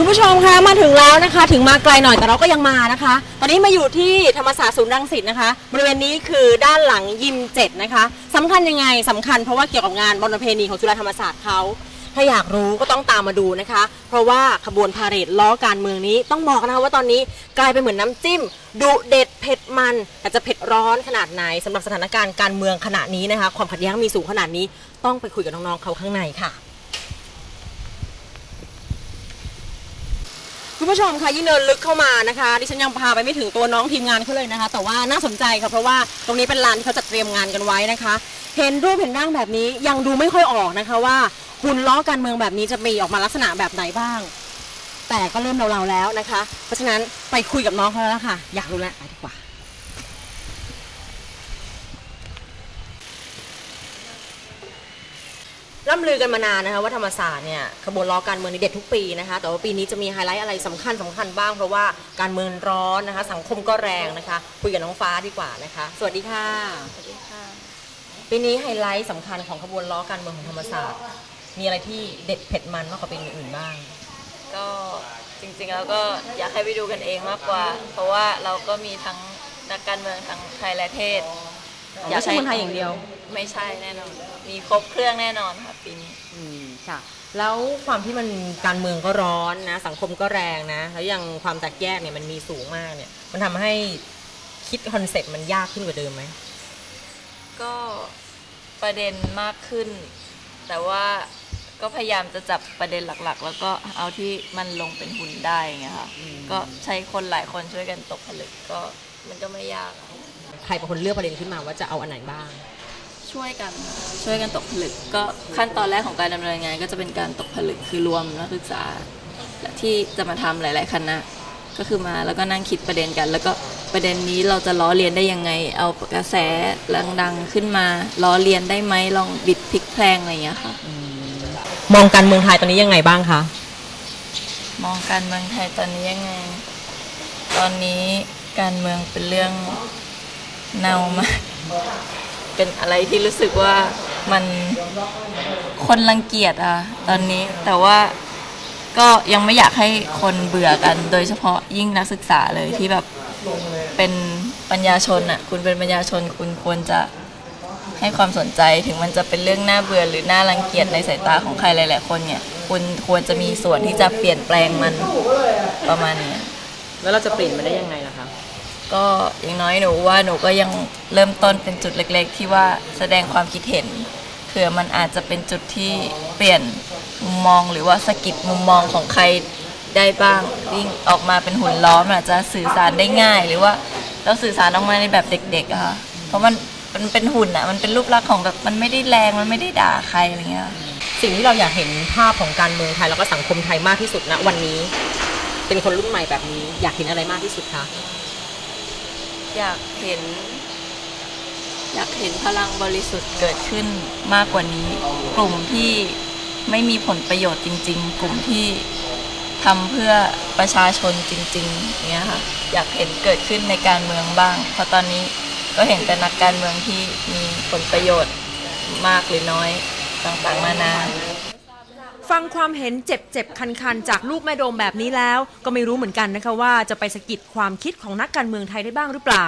คุณผู้ชมคะมาถึงแล้วนะคะ ถึงมาไกลหน่อยแต่เราก็ยังมานะคะ ตอนนี้มาอยู่ที่ธรรมศาสตร์ศูนย์รังสิตนะคะ บริเวณนี้คือด้านหลังยิมเจ็ดนะคะสำคัญยังไงสำคัญเพราะว่าเกี่ยวกับงานบอลประเพณีของจุฬาธรรมศาสตร์เขาถ้าอยากรู้ก็ต้องตามมาดูนะคะ เพราะว่าขบวนพาเหรดล้อการเมืองนี้ต้องบอกนะคะว่าตอนนี้กลายเป็นเหมือนน้ำจิ้มดุเด็ดเผ็ดมันแต่จะเผ็ดร้อนขนาดไหนสำหรับสถานการณ์การเมืองขณะนี้นะคะ ความขัดแย้งมีสูงขนาดนี้ต้องไปคุยกับน้องๆเขาข้างในค่ะ คุณผู้ชมคะยิ่งเดินลึกเข้ามานะคะดิฉันยังพาไปไม่ถึงตัวน้องทีมงานเขาเลยนะคะ แต่ว่าน่าสนใจค่ะเพราะว่าตรงนี้เป็นลานที่เขาจัดเตรียมงานกันไว้นะคะ เห็นรูปเห็นร่างแบบนี้ยังดูไม่ค่อยออกนะคะว่าหุ่นล้อการเมืองแบบนี้จะมีออกมาลักษณะแบบไหนบ้าง แต่ก็เริ่มเราๆแล้วนะคะ เพราะฉะนั้นไปคุยกับน้องเขาแล้วล่ะค่ะ อยากรู้แล้วไปดีกว่า ร่ำลือกันมานานนะคะว่าธรรมศาสตร์เนี่ยขบวนล้อการเมืองนี่เด็ดทุกปีนะคะ แต่ว่าปีนี้จะมีไฮไลท์อะไรสำคัญสำคัญบ้าง เพราะว่าการเมืองร้อนนะคะ สังคมก็แรงนะคะ คุยกับน้องฟ้าดีกว่านะคะ สวัสดีค่ะสวัสดีค่ะ ปีนี้ไฮไลท์สำคัญของขบวนล้อการเมืองของธรรมศาสตร์ มีอะไรที่เด็ดเผ็ดมันมากกว่าปีอื่นๆบ้าง ก็จริงๆแล้วก็อยากให้ไปดูกันเองมากกว่า เพราะว่าเราก็มีทั้งนักการเมืองทั้งไทยและเทศ ไม่ใช่คนไทยอย่างเดียว ไม่ใช่แน่นอน มีครบเครื่องแน่นอนค่ะปีนี้อืมค่ะ แล้วความที่มันการเมืองก็ร้อนนะ สังคมก็แรงนะ แล้วยังความแตกแยกเนี่ยมันมีสูงมากเนี่ย มันทำให้คิดคอนเซ็ปต์มันยากขึ้นกว่าเดิมไหมก็ประเด็นมากขึ้น แต่ว่าก็พยายามจะจับประเด็นหลักๆ แล้วก็เอาที่มันลงเป็นหุ่นได้อย่างเงี้ยค่ะก็ใช้คนหลายคนช่วยกันตกผลึกก็มันก็ไม่ยากอะ ใครเป็นคนเลือกประเด็นขึ้นมาว่าจะเอาอันไหนบ้าง ช่วยกันช่วยกันตกผลึกก็ขั้นตอนแรกของการดำเนินงาน ก็จะเป็นการตกผลึกคือรวมนักศึกษาและที่จะมาทำหลาย ๆ คณะก็คือมาแล้วก็นั่งคิดประเด็นกัน แล้วก็ประเด็นนี้เราจะล้อเลียนได้ยังไง เอากระแสดังๆขึ้นมาล้อเลียนได้ไหมลองบิดพลิกแพลงอะไรอย่างเงี้ยค่ะมองการเมืองไทยตอนนี้ยังไงบ้างคะมองการเมืองไทยตอนนี้ยังไง ตอนนี้การเมืองเป็นเรื่อง เน่ามาก เป็นอะไรที่รู้สึกว่ามันคนรังเกียจอะตอนนี้แต่ว่าก็ยังไม่อยากให้คนเบื่อกัน โดยเฉพาะยิ่งนักศึกษาเลยที่แบบเป็นปัญญาชนอะคุณเป็นปัญญาชนคุณควรจะให้ความสนใจถึงมันจะเป็นเรื่องน่าเบื่อหรือน่ารังเกียจในสายตาของใครหลาย ๆ คนเนี่ย คุณควรจะมีส่วนที่จะเปลี่ยนแปลงมันประมาณนี้แล้วเราจะเปลี่ยนมันได้ยังไงล่ะ ก็อย่างน้อยหนูว่าหนูก็ยังเริ่มต้นเป็นจุดเล็ก ๆ ที่ว่าแสดงความคิดเห็นเผื่อมันอาจจะเป็นจุดที่เปลี่ยนมุมมองหรือว่าสกิดมุมมองของใครได้บ้างวิ่งออกมาเป็นหุ่นล้อมอาจจะสื่อสารได้ง่าย หรือว่าเราสื่อสารออกมาในแบบเด็กๆอะค่ะเพราะมันมันเป็นหุ่นอะมันเป็นรูปลักษณ์ของแบบมันไม่ได้แรงมันไม่ได้ด่าใครอะไรเงี้ยสิ่งที่เราอยากเห็นภาพของการเมืองไทยแล้วก็สังคมไทยมากที่สุดณวันนี้ เป็นคนรุ่นใหม่แบบนี้ อยากเห็นอะไรมากที่สุดคะ อยากเห็น อยากเห็นพลังบริสุทธิ์เกิดขึ้นมากกว่านี้ กลุ่มที่ไม่มีผลประโยชน์จริง ๆ กลุ่มที่ทำเพื่อประชาชนจริงๆเนี้ยค่ะอยากเห็นเกิดขึ้นในการเมืองบ้าง เพราะตอนนี้ก็เห็นแต่นักการเมืองที่มีผลประโยชน์มากหรือน้อยต่างๆนานา ฟังความเห็นเจ็บๆ คันๆ จากลูกแม่โดมแบบนี้แล้ว ก็ไม่รู้เหมือนกันนะคะว่าจะไปสะกิดความคิดของนักการเมืองไทยได้บ้างหรือเปล่า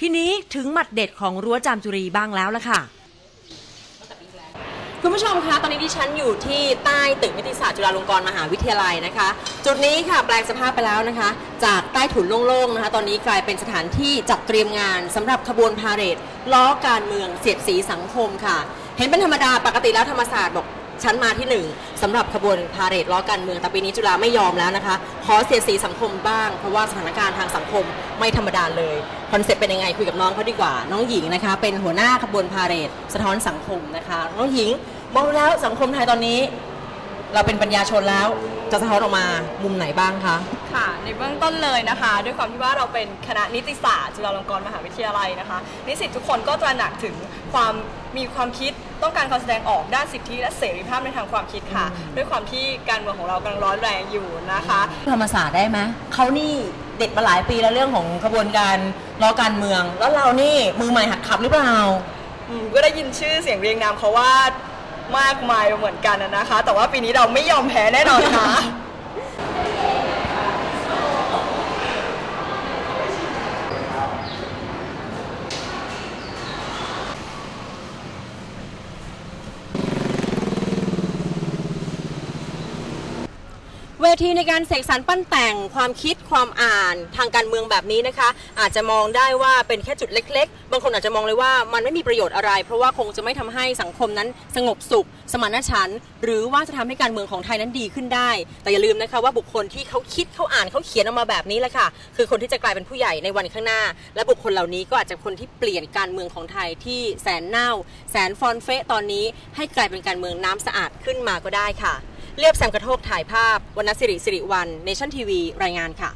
ทีนี้ถึงหมัดเด็ดของรั้วจามจุรีบ้างแล้วละค่ะคุณผู้ชมคะ ตอนนี้ดิฉันอยู่ที่ใต้ตึกนิติศาสตร์จุฬาลงกรณ์มหาวิทยาลัยนะคะ จุดนี้ค่ะแปลงสภาพไปแล้วนะคะ จากใต้ถุนโล่งๆนะคะ ตอนนี้กลายเป็นสถานที่จัดเตรียมงานสำหรับขบวนพาเหรดล้อการเมืองเสียดสีสังคมค่ะ เห็นเป็นธรรมดาปกติแล้วธรรมศาสตร์บอก ชั้นมาที่หนึ่งสำหรับขบวนพาเหรดล้อการเมืองแต่ปีนี้จุฬาไม่ยอมแล้วนะคะ ขอเสียสีสังคมบ้าง เพราะว่าสถานการณ์ทางสังคมไม่ธรรมดาเลยคอนเซ็ปต์เป็นยังไงคุยกับน้องเขาดีกว่า น้องหญิงนะคะ เป็นหัวหน้าขบวนพาเหรดสะท้อนสังคมนะคะ น้องหญิงมองแล้วสังคมไทยตอนนี้ เราเป็นปัญญาชนแล้ว จะสะท้อนออกมามุมไหนบ้างคะค่ะ ในเบื้องต้นเลยนะคะ ด้วยความที่ว่าเราเป็นคณะนิติศาสตร์จุฬาลงกรณ์มหาวิทยาลัยนะคะ นิสิตทุกคนก็ตระหนักถึงความมีความคิดต้องการการแสดงออกด้านสิทธิและเสรีภาพในทางความคิดค่ะ ด้วยความที่การเมืองของเรากำลังร้อนแรงอยู่นะคะธรรมศาสตร์ได้ไหมเขานี่เด็ดมาหลายปีแล้วเรื่องของขบวนการล้อการเมือง แล้วเรานี่มือใหม่หัดขับหรือเปล่าอืมก็ได้ยินชื่อเสียงเรียงนามเขาว่า มากมายเหมือนกันนะคะ แต่ว่าปีนี้เราไม่ยอมแพ้แน่นอนค่ะ ทีในการเสกสรรปั้นแต่งความคิดความอ่านทางการเมืองแบบนี้นะคะ อาจจะมองได้ว่าเป็นแค่จุดเล็ก ๆ บางคนอาจจะมองเลยว่ามันไม่มีประโยชน์อะไร เพราะว่าคงจะไม่ทำให้สังคมนั้นสงบสุข สมานฉันท์หรือว่าจะทำให้การเมืองของไทยนั้นดีขึ้นได้ แต่อย่าลืมนะคะว่าบุคคลที่เขาคิดเขาอ่านเขาเขียนออกมาแบบนี้แหละค่ะ คือคนที่จะกลายเป็นผู้ใหญ่ในวันข้างหน้า และบุคคลเหล่านี้ก็อาจจะคนที่เปลี่ยนการเมืองของไทยที่แสนเน่า แสนฟอนเฟะตอนนี้ให้กลายเป็นการเมืองน้ำสะอาดขึ้นมาก็ได้ค่ะ เรียบแซมกระโทกถ่ายภาพวรรณสิริสิริวันเนชั่นทีวีรายงานค่ะ